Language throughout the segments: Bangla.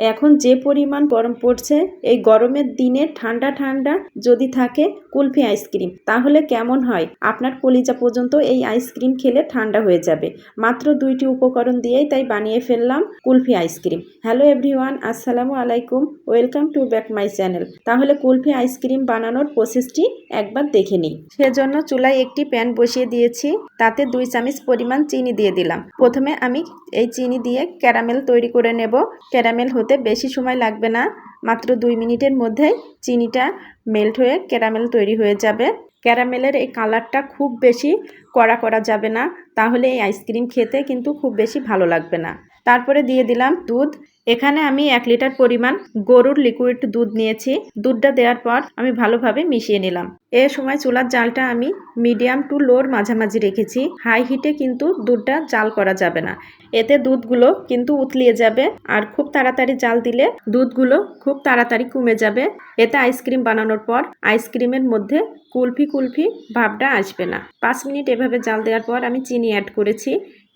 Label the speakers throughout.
Speaker 1: এখন যে পরিমাণ গরম পড়ছে, এই গরমের দিনে ঠান্ডা ঠান্ডা যদি থাকে কুলফি আইসক্রিম, তাহলে কেমন হয়? আপনার কলিজা পর্যন্ত এই আইসক্রিম খেলে ঠান্ডা হয়ে যাবে। মাত্র দুইটি উপকরণ দিয়েই তাই বানিয়ে ফেললাম কুলফি আইসক্রিম। হ্যালো এভরিওয়ান, আসসালামু আলাইকুম। Welcome to back my channel. তাহলে কুলফি আইসক্রিম বানানোর প্রসেসটি একবার দেখে নিই। সেজন্য চুলায় একটি প্যান বসিয়ে দিয়েছি, তাতে দুই চামচ পরিমাণ চিনি দিয়ে দিলাম। প্রথমে আমি এই চিনি দিয়ে ক্যারামেল তৈরি করে নেব। ক্যারামেল হতে বেশি সময় লাগবে না। মাত্র দুই মিনিটের মধ্যেই চিনিটা মেল্ট হয়ে ক্যারামেল তৈরি হয়ে যাবে। ক্যারামেলের এই কালারটা খুব বেশি কড়া করা যাবে না। তাহলে এই আইসক্রিম খেতে কিন্তু খুব বেশি ভালো লাগবে না। তারপরে দিয়ে দিলাম দুধ। এখানে আমি এক লিটার পরিমাণ গরুর লিকুইড দুধ নিয়েছি। দুধটা দেওয়ার পর আমি ভালোভাবে মিশিয়ে নিলাম। এ সময় চুলার জালটা আমি মিডিয়াম টু লোর মাঝামাঝি রেখেছি। হাই হিটে কিন্তু দুধটা জাল করা যাবে না। এতে দুধগুলো কিন্তু উতলিয়ে যাবে আর খুব তাড়াতাড়ি জাল দিলে দুধগুলো খুব তাড়াতাড়ি কমে যাবে। এতে আইসক্রিম বানানোর পর আইসক্রিমের মধ্যে কুলফি কুলফি ভাবটা আসবে না। পাঁচ মিনিট এভাবে জাল দেওয়ার পর আমি চিনি অ্যাড করেছি।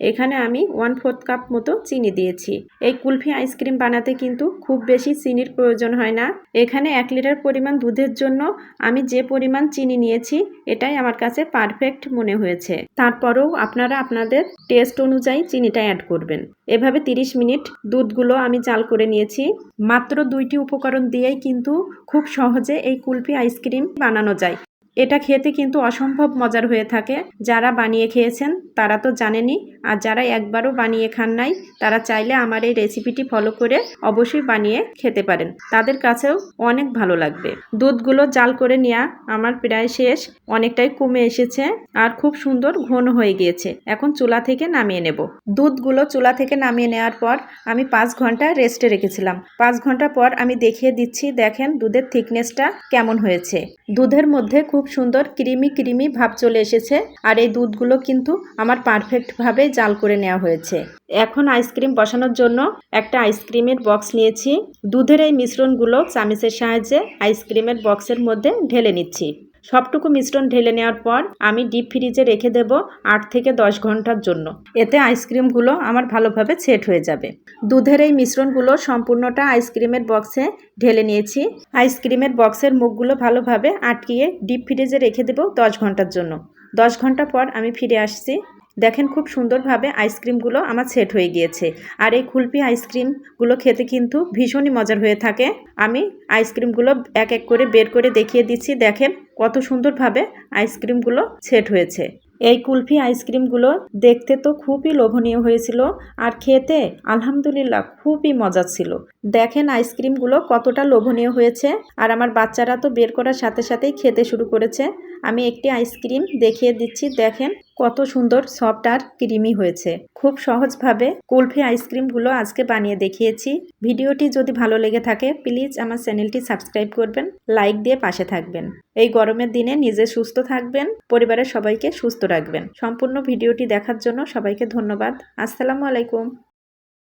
Speaker 1: এখানে আমি ওয়ান ফোর্থ কাপ মতো চিনি দিয়েছি। এই কুলফি আইসক্রিম বানাতে কিন্তু খুব বেশি চিনির প্রয়োজন হয় না। এখানে এক লিটার পরিমাণ দুধের জন্য আমি যে পরিমাণ চিনি নিয়েছি, এটাই আমার কাছে পারফেক্ট মনে হয়েছে। তারপরেও আপনারা আপনাদের টেস্ট অনুযায়ী চিনিটা অ্যাড করবেন। এভাবে 30 মিনিট দুধগুলো আমি জাল করে নিয়েছি। মাত্র দুইটি উপকরণ দিয়েই কিন্তু খুব সহজে এই কুলফি আইসক্রিম বানানো যায়। এটা খেতে কিন্তু অসম্ভব মজার হয়ে থাকে। যারা বানিয়ে খেয়েছেন, তারা তো জানেনই আর যারা একবারও বানিয়ে খান নাই, তারা চাইলে আমার এই রেসিপিটি ফলো করে অবশ্যই বানিয়ে খেতে পারেন। তাদের কাছেও অনেক ভালো লাগবে। দুধগুলো জাল করে নেওয়া আমার প্রায় শেষ। অনেকটাই কমে এসেছে আর খুব সুন্দর ঘন হয়ে গিয়েছে। এখন চুলা থেকে নামিয়ে নেব। দুধগুলো চুলা থেকে নামিয়ে নেওয়ার পর আমি পাঁচ ঘণ্টা রেস্টে রেখেছিলাম। পাঁচ ঘণ্টা পর আমি দেখিয়ে দিচ্ছি, দেখেন দুধের থিকনেসটা কেমন হয়েছে। দুধের মধ্যে খুব সুন্দর ক্রিমি ক্রিমি ভাব চলে এসেছে। আর এই দুধগুলো কিন্তু আমার পারফেক্টভাবে জাল করে নেওয়া হয়েছে। এখন আইসক্রিম বসানোর জন্য একটা আইসক্রিমের বক্স নিয়েছি। দুধের এই মিশ্রণগুলো চামিচের সাহায্যে আইসক্রিমের বক্সের মধ্যে ঢেলে নিচ্ছি। সবটুকু মিশ্রণ ঢেলে নেওয়ার পর আমি ডিপ ফ্রিজে রেখে দেব আট থেকে দশ ঘণ্টার জন্য। এতে আইসক্রিমগুলো আমার ভালোভাবে সেট হয়ে যাবে। দুধের এই মিশ্রণগুলো সম্পূর্ণটা আইসক্রিমের বক্সে ঢেলে নিয়েছি। আইসক্রিমের বক্সের মুখগুলো ভালোভাবে আটকিয়ে ডিপ ফ্রিজে রেখে দেব দশ ঘণ্টার জন্য। দশ ঘণ্টা পর আমি ফিরে আসছি। দেখেন খুব সুন্দরভাবে আইসক্রিমগুলো আমার সেট হয়ে গিয়েছে। আর এই কুলপি আইসক্রিমগুলো খেতে কিন্তু ভীষণই মজার হয়ে থাকে। আমি আইসক্রিমগুলো এক এক করে বের করে দেখিয়ে দিচ্ছি। দেখেন কত সুন্দরভাবে আইসক্রিমগুলো সেট হয়েছে। এই কুলফি আইসক্রিমগুলো দেখতে তো খুবই লোভনীয় হয়েছিল আর খেতে আলহামদুলিল্লাহ খুবই মজা ছিল। দেখেন আইসক্রিমগুলো কতটা লোভনীয় হয়েছে। আর আমার বাচ্চারা তো বের করার সাথে সাথেই খেতে শুরু করেছে। আমি একটি আইসক্রিম দেখিয়ে দিচ্ছি। দেখেন কত সুন্দর সফট আর ক্রিমি হয়েছে। খুব সহজভাবে কুলফি আইসক্রিমগুলো আজকে বানিয়ে দেখিয়েছি। ভিডিওটি যদি ভালো লেগে থাকে, প্লিজ আমার চ্যানেলটি সাবস্ক্রাইব করবেন, লাইক দিয়ে পাশে থাকবেন। এই গরমের দিনে নিজে সুস্থ থাকবেন, পরিবারের সবাইকে সুস্থ রাখবেন। সম্পূর্ণ ভিডিওটি দেখার জন্য সবাইকে ধন্যবাদ। আসসালামু আলাইকুম।